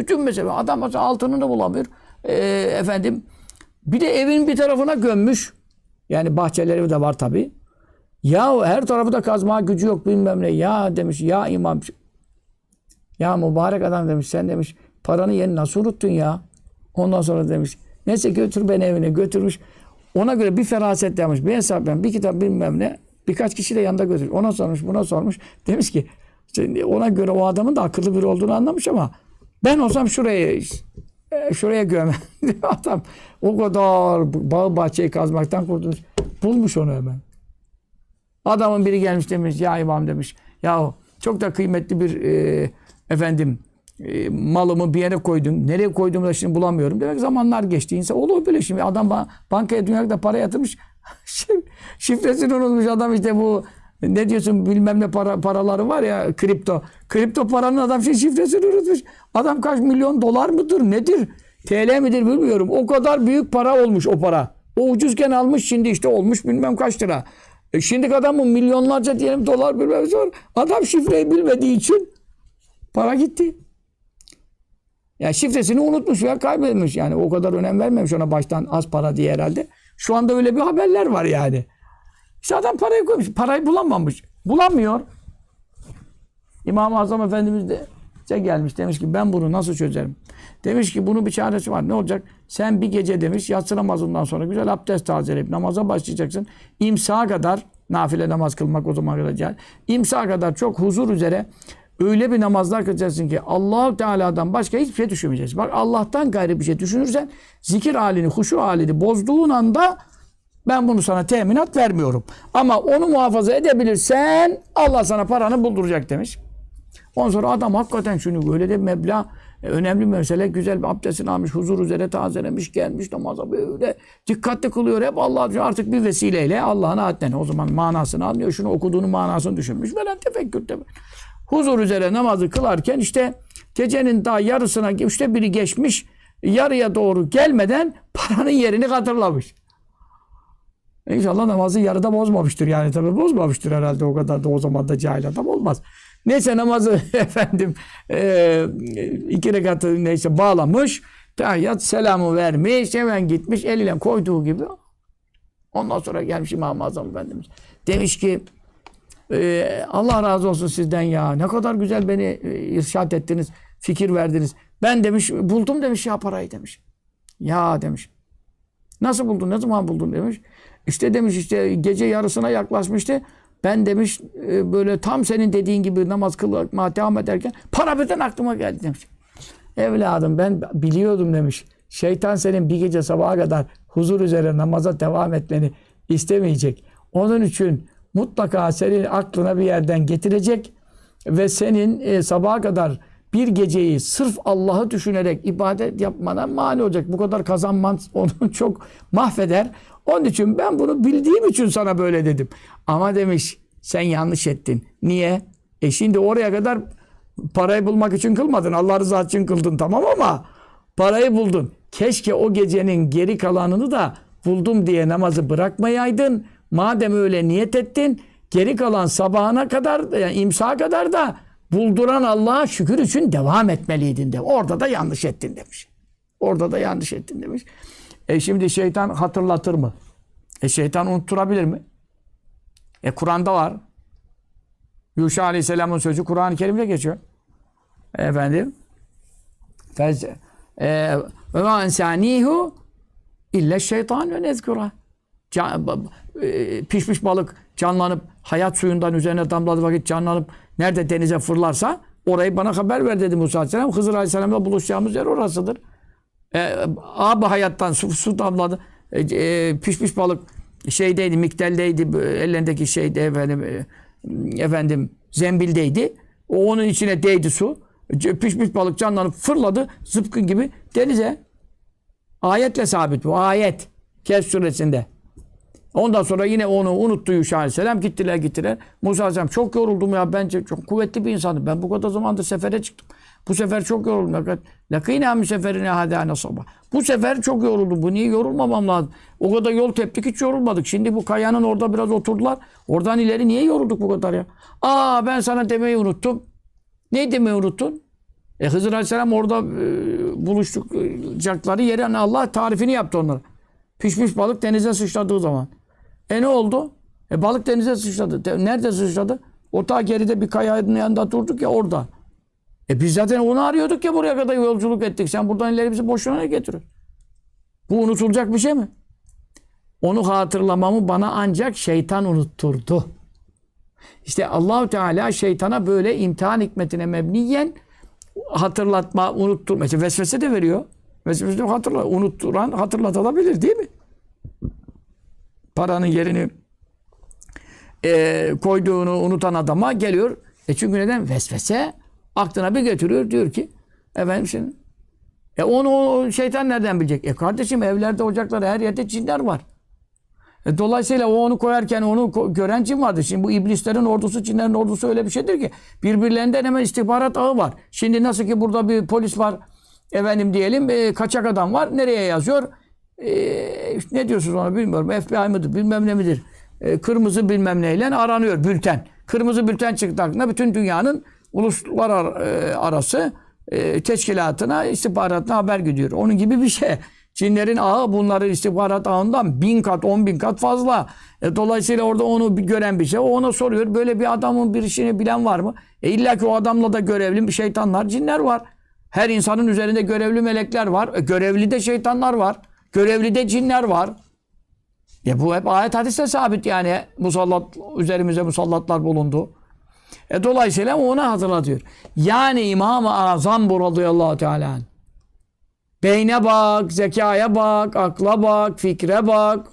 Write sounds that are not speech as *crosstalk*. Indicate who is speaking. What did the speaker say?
Speaker 1: Bütün mesele. Adam mesela altınını bulamıyor. Ee, efendim bir de evin bir tarafına gömmüş. Yani bahçeleri de var tabii. Ya her tarafı da kazma gücü yok bilmem ne. Ya demiş ya imam. Ya mübarek adam demiş sen demiş paranı yeni nasıl unuttun ya? Ondan sonra demiş neyse götür beni evine götürmüş. Ona göre bir feraset yapmış. Bir hesap yapmış. Bir kitap bilmem ne. Birkaç kişi de yanında götürmüş. Ona sormuş buna sormuş. Demiş ki ona göre o adamın da akıllı biri olduğunu anlamış ama ben olsam şuraya e, şuraya göm. *laughs* Adam o kadar bağ bahçeyi kazmaktan kurtulmuş. Bulmuş onu hemen. Adamın biri gelmiş demiş ya imam demiş. Ya çok da kıymetli bir e, efendim e, malımı bir yere koydum. Nereye koyduğumu da şimdi bulamıyorum. Demek zamanlar geçti. İnsan olur böyle şimdi. Adam ba- bankaya dünyada para yatırmış. *laughs* Şif- Şifresini unutmuş adam işte bu ne diyorsun bilmem ne para, paraları var ya kripto. Kripto paranın adam şey şifresini unutmuş. Adam kaç milyon dolar mıdır nedir? TL midir bilmiyorum. O kadar büyük para olmuş o para. O ucuzken almış şimdi işte olmuş bilmem kaç lira. E şimdi adamın milyonlarca diyelim dolar bilmem ne. Adam şifreyi bilmediği için para gitti. Ya şifresini unutmuş veya kaybetmiş. Yani o kadar önem vermemiş ona baştan az para diye herhalde. Şu anda öyle bir haberler var yani. İşte adam parayı koymuş. Parayı bulamamış. Bulamıyor. İmam-ı Azam Efendimiz de gelmiş. Demiş ki ben bunu nasıl çözerim? Demiş ki bunun bir çaresi var. Ne olacak? Sen bir gece demiş yatsı namazından sonra güzel abdest tazeleyip namaza başlayacaksın. İmsaha kadar nafile namaz kılmak o zaman kadar cahil. İmsaha kadar çok huzur üzere öyle bir namazlar kılacaksın ki Allahu Teala'dan başka hiçbir şey düşünmeyeceksin. Bak Allah'tan gayrı bir şey düşünürsen zikir halini, huşu halini bozduğun anda ben bunu sana teminat vermiyorum. Ama onu muhafaza edebilirsen Allah sana paranı bulduracak demiş. Ondan sonra adam hakikaten şunu böyle de meblağ e, önemli mesele. Güzel bir abdestini almış, huzur üzere tazelemiş, gelmiş namaza böyle dikkatli kılıyor. Hep Allah artık bir vesileyle Allah'ın ayetlerini o zaman manasını anlıyor. Şunu okuduğunun manasını düşünmüş. Velen tefekkür de Huzur üzere namazı kılarken işte gecenin daha yarısına üçte biri geçmiş yarıya doğru gelmeden paranın yerini hatırlamış. İnşallah namazı yarıda bozmamıştır yani tabii bozmamıştır herhalde o kadar da o zaman da cahil adam olmaz. Neyse namazı *laughs* efendim e, iki rekatı neyse bağlamış. Tahiyyat selamı vermiş hemen gitmiş eliyle koyduğu gibi. Ondan sonra gelmiş İmam-ı Azam Efendimiz. Demiş ki e, Allah razı olsun sizden ya. Ne kadar güzel beni e, irşat ettiniz. Fikir verdiniz. Ben demiş buldum demiş ya parayı demiş. Ya demiş. Nasıl buldun? Ne zaman buldun demiş. İşte demiş işte gece yarısına yaklaşmıştı. Ben demiş e, böyle tam senin dediğin gibi namaz kılmaya devam ederken para birden aklıma geldi demiş. Evladım ben biliyordum demiş. Şeytan senin bir gece sabaha kadar huzur üzere namaza devam etmeni istemeyecek. Onun için mutlaka senin aklına bir yerden getirecek ve senin e, sabaha kadar bir geceyi sırf Allah'ı düşünerek ibadet yapmana mani olacak. Bu kadar kazanman *laughs* onu çok mahveder. Onun için ben bunu bildiğim için sana böyle dedim. Ama demiş sen yanlış ettin. Niye? E şimdi oraya kadar parayı bulmak için kılmadın. Allah rızası için kıldın tamam ama parayı buldun. Keşke o gecenin geri kalanını da buldum diye namazı bırakmayaydın. Madem öyle niyet ettin, geri kalan sabahına kadar, yani imsaha kadar da bulduran Allah'a şükür için devam etmeliydin de. Orada da yanlış ettin demiş. Orada da yanlış ettin demiş. E şimdi şeytan hatırlatır mı? E şeytan unutturabilir mi? E Kur'an'da var. Yuşa Aleyhisselam'ın sözü Kur'an-ı Kerim'de geçiyor. Efendim. E, ve ma ensanihu illa şeytan ve nezkura. E, pişmiş balık canlanıp hayat suyundan üzerine damladığı vakit canlanıp nerede denize fırlarsa orayı bana haber ver dedi Musa Aleyhisselam. Hızır Aleyhisselam'la buluşacağımız yer orasıdır. E, abi hayattan su, su damladı. E, e, pişmiş balık şeydeydi, mikteldeydi, ellerindeki şeyde efendim, e, efendim zembildeydi. O onun içine değdi su. Pişmiş balık canlanıp fırladı zıpkın gibi denize. Ayetle sabit bu. Ayet. Kehf suresinde. Ondan sonra yine onu unuttu Yuşa Aleyhisselam. Gittiler gittiler. Musa Aleyhisselam çok yoruldum ya. Bence çok kuvvetli bir insanım. Ben bu kadar zamandır sefere çıktım. Bu sefer çok yoruldum. Lakînâ müseferine hâdâne sabah. Bu sefer çok yoruldum. Bu niye yorulmamam lazım? O kadar yol teptik hiç yorulmadık. Şimdi bu kayanın orada biraz oturdular. Oradan ileri niye yorulduk bu kadar ya? Aa ben sana demeyi unuttum. Ne demeyi unuttun? E Hızır Aleyhisselam orada e, buluşacakları yere hani Allah tarifini yaptı onlara. Pişmiş balık denize sıçradığı zaman. E ne oldu? E balık denize sıçradı. De- Nerede sıçradı? O geride bir kayanın yanında durduk ya orada. E biz zaten onu arıyorduk ya buraya kadar yolculuk ettik. Sen buradan ileri bizi boşuna getiriyorsun? Bu unutulacak bir şey mi? Onu hatırlamamı bana ancak şeytan unutturdu. İşte Allahu Teala şeytana böyle imtihan hikmetine mebniyen hatırlatma, unutturma. İşte vesvese de veriyor. Vesvese de hatırla, unutturan hatırlatılabilir değil mi? Paranın yerini e, koyduğunu unutan adama geliyor. E çünkü neden? Vesvese aklına bir götürüyor. Diyor ki efendim şimdi e onu o şeytan nereden bilecek? E kardeşim evlerde, ocaklarda her yerde cinler var. E dolayısıyla o onu koyarken onu ko- gören cin vardı. Şimdi bu iblislerin ordusu, cinlerin ordusu öyle bir şeydir ki birbirlerinden hemen istihbarat ağı var. Şimdi nasıl ki burada bir polis var, efendim diyelim e, kaçak adam var. Nereye yazıyor? E, ne diyorsunuz ona bilmiyorum. FBI mıdır, bilmem ne midir? E, kırmızı bilmem neyle aranıyor bülten. Kırmızı bülten çıktı aklına bütün dünyanın uluslar ar- e, e, teşkilatına, istihbaratına haber gidiyor. Onun gibi bir şey. Cinlerin ağı bunların istihbarat ağından bin kat, on bin kat fazla. E, dolayısıyla orada onu gören bir şey. O ona soruyor. Böyle bir adamın bir işini bilen var mı? E illa ki o adamla da görevli şeytanlar, cinler var. Her insanın üzerinde görevli melekler var. E, görevli de şeytanlar var. Görevli de cinler var. Ya bu hep ayet hadiste sabit yani. Musallat, üzerimize musallatlar bulundu. E dolayısıyla ona hatırlatıyor. Yani İmam-ı Azam bu radıyallahu teala. Beyne bak, zekaya bak, akla bak, fikre bak.